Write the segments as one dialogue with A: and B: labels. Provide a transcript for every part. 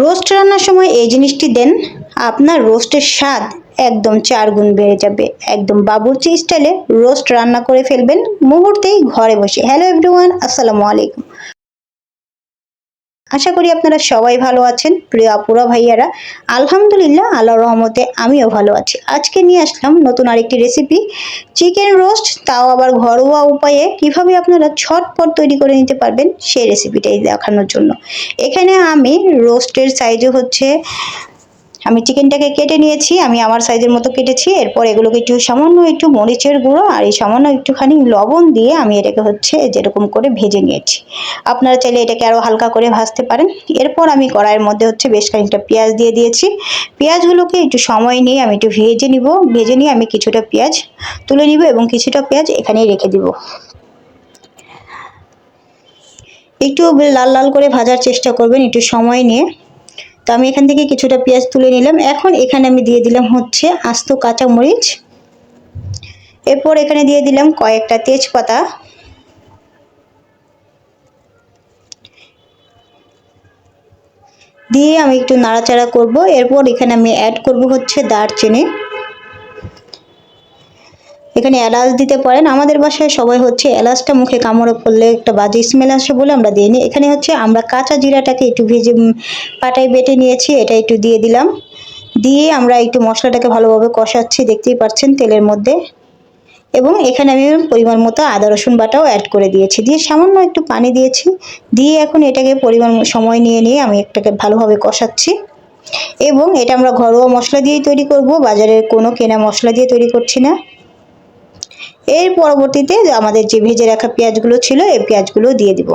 A: Roast রান্নার সময় এই জিনিসটি দেন। আপনার রোস্টের স্বাদ একদম চার গুণ বেড়ে যাবে। একদম বাবুর্চি স্টাইলে রোস্ট রান্না করে ফেলবেন। মুহূর্তেই ঘরে বসে। হ্যালো এভরিওয়ান আসসালামু আলাইকুম। আশা করি আপনারা সবাই ভালো আছেন। প্রিয় আপুরা, ভাইয়ারা, আলহামদুলিল্লাহ আল্লাহ রহমতে আমিও ভালো আছি। আজকে নিয়ে আসলাম নতুন আরেকটি রেসিপি চিকেন রোস্ট তাও আবার ঘরোয়া উপায়ে কীভাবে আপনারা ছটপট তৈরি করে নিতে পারবেন সেই রেসিপিটাই দেখানোর জন্য। এখানে আমি রোস্টের সাইজে হচ্ছে আমি চিকেনটাকে কেটে নিয়েছি, আমি আমার সাইজের মতো কেটেছি, এরপর এগুলোকে একটু সামান্য একটু মরিচের গুঁড়ো আর এই সামান্য একটুখানি লবণ দিয়ে আমি এটাকে হচ্ছে যেরকম করে ভেজে নিয়েছি। আপনারা চাইলে এটাকে আরও হালকা করে ভাজতে পারেন। এরপর আমি কড়াইয়ের মধ্যে হচ্ছে বেশ খানিকটা পেঁয়াজ দিয়ে দিয়েছি। পেঁয়াজগুলোকে একটু সময় নিয়ে আমি একটু ভেজে নিব। ভেজে নিয়ে আমি কিছুটা পেঁয়াজ তুলে নিব এবং কিছুটা পেঁয়াজ এখানেই রেখে দিব। একটু লাল লাল করে ভাজার চেষ্টা করবেন, একটু সময় নিয়ে। তো আমি এখান থেকে কিছুটা পেঁয়াজ তুলে নিলাম। এখন এখানে আমি দিয়ে দিলাম হচ্ছে আস্ত কাঁচামরিচ এরপর এখানে দিয়ে দিলাম কয়েকটা তেজপাতা। দিয়ে আমি একটু নাড়াচাড়া করব। এরপর এখানে আমি অ্যাড করব হচ্ছে দারচিনি। এখানে এলাচ দিতে পারেন। আমাদের বাসায় সবাই হচ্ছে এলাচটা মুখে কামড়ে পড়লে একটা বাজে স্মেল আসে বলে আমরা দিইনি। এখানে হচ্ছে আমরা কাঁচা জিরাটাকে একটু ভেজে পাটায় বেটে নিয়েছি। এটা একটু দিয়ে দিলাম। দিয়ে আমরা একটু মশলাটাকে ভালোভাবে কষাচ্ছি। দেখতেই পাচ্ছেন তেলের মধ্যে। এবং এখানে আমি পরিমাণ মতো আদা, রসুন বাটাও অ্যাড করে দিয়েছি। দিয়ে সামান্য একটু পানি দিয়েছি। দিয়ে এখন এটাকে পরিমাণ সময় নিয়ে নিয়ে আমি একটাকে ভালোভাবে কষাচ্ছি। এবং এটা আমরা ঘরোয়া মশলা দিয়েই তৈরি করব। বাজারের কোনো কেনা মশলা দিয়ে তৈরি করছি না। এর পরবর্তীতে আমাদের যে ভেজে রাখা পেঁয়াজগুলো ছিল, এই পেঁয়াজগুলো দিয়ে দিব।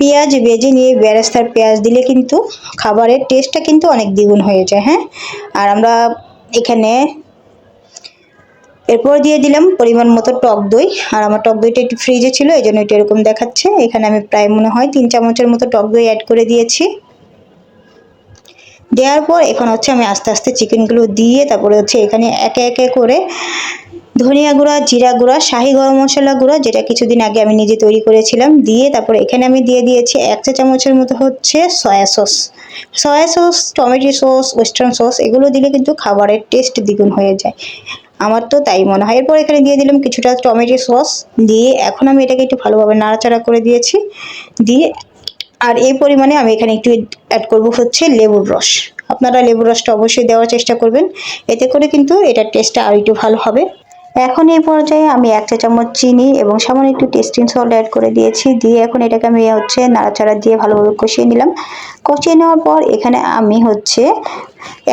A: পেঁয়াজ ভেজে নিয়ে বেরেস্তার পেঁয়াজ দিলে কিন্তু খাবারের টেস্টটা কিন্তু অনেক দ্বিগুণ হয়ে যায় হ্যাঁ? আর আমরা এখানে এরপর দিয়ে দিলাম পরিমাণ মতো টক দই। আর আমার টক দইটা একটু ফ্রিজে ছিল, এই জন্য এটা এরকম দেখাচ্ছে। এখানে আমি প্রায় মনে হয় তিন চামচের মতো টক দই অ্যাড করে দিয়েছি। দেওয়ার পর এখন হচ্ছে আমি আস্তে আস্তে চিকেনগুলো দিয়ে তারপরে হচ্ছে এখানে একে একে করে ধনিয়া গুঁড়া, জিরা গুঁড়া, শাহি গরম মশলা গুঁড়া, যেটা কিছুদিন আগে আমি নিজে তৈরি করেছিলাম, দিয়ে তারপরে এখানে আমি দিয়ে দিয়েছি এক চা চামচের মতো হচ্ছে soya sauce. Soya sauce, tomato sauce, western sauce, এগুলো দিলে কিন্তু খাবারের টেস্ট দ্বিগুণ হয়ে যায়। আমার তো তাই মনে হয়। এরপর এখানে দিয়ে দিলাম কিছুটা টমেটো সস, দিয়ে এখন আমি এটাকে একটু ভালোভাবে নাড়াচাড়া করে দিয়েছি। দিয়ে আর এই পরিমাণে আমি এখানে একটু অ্যাড করব হচ্ছে লেবুর রস। আপনারা লেবুর রসটা অবশ্যই দেওয়ার চেষ্টা করবেন। এতে করে কিন্তু এটার টেস্টটা আর একটু ভালো হবে। এখন এই পর্যায়ে আমি এক চা চামচ চিনি এবং সামান্য একটু টেস্টিং সল্ট অ্যাড করে দিয়েছি। দিয়ে এখন এটাকে আমি হচ্ছে নাড়াচাড়া দিয়ে ভালোভাবে কষিয়ে নিলাম। কষিয়ে নেওয়ার পর এখানে আমি হচ্ছে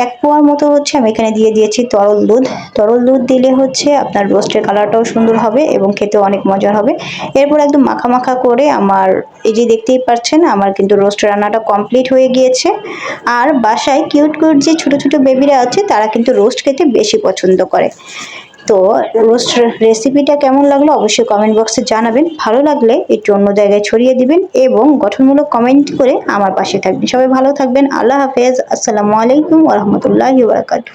A: এক পোয়ার মতো হচ্ছে আমি এখানে দিয়ে দিয়েছি তরল দুধ। তরল দুধ দিলে হচ্ছে আপনার রোস্টের কালারটাও সুন্দর হবে এবং খেতেও অনেক মজার হবে। এরপর একদম মাখা মাখা করে আমার, এই যে দেখতেই পাচ্ছেন, আমার কিন্তু রোস্ট রান্নাটা কমপ্লিট হয়ে গিয়েছে। আর বাসায় কিউট কিউট যে ছোটো ছোটো বেবিরা আছে, তারা কিন্তু রোস্ট খেতে বেশি পছন্দ করে। তো রোস্ট রেসিপিটা কেমন লাগল অবশ্যই কমেন্ট বক্সে জানাবেন। ভালো লাগলে একটু অন্য জায়গায় ছড়িয়ে দিবেন এবং গঠনমূলক কমেন্ট করে আমার পাশে থাকবেন। সবাই ভালো থাকবেন। আল্লাহ হাফেজ। আসসালামু আলাইকুম ওরহমতুল্লাহ বারাকাতু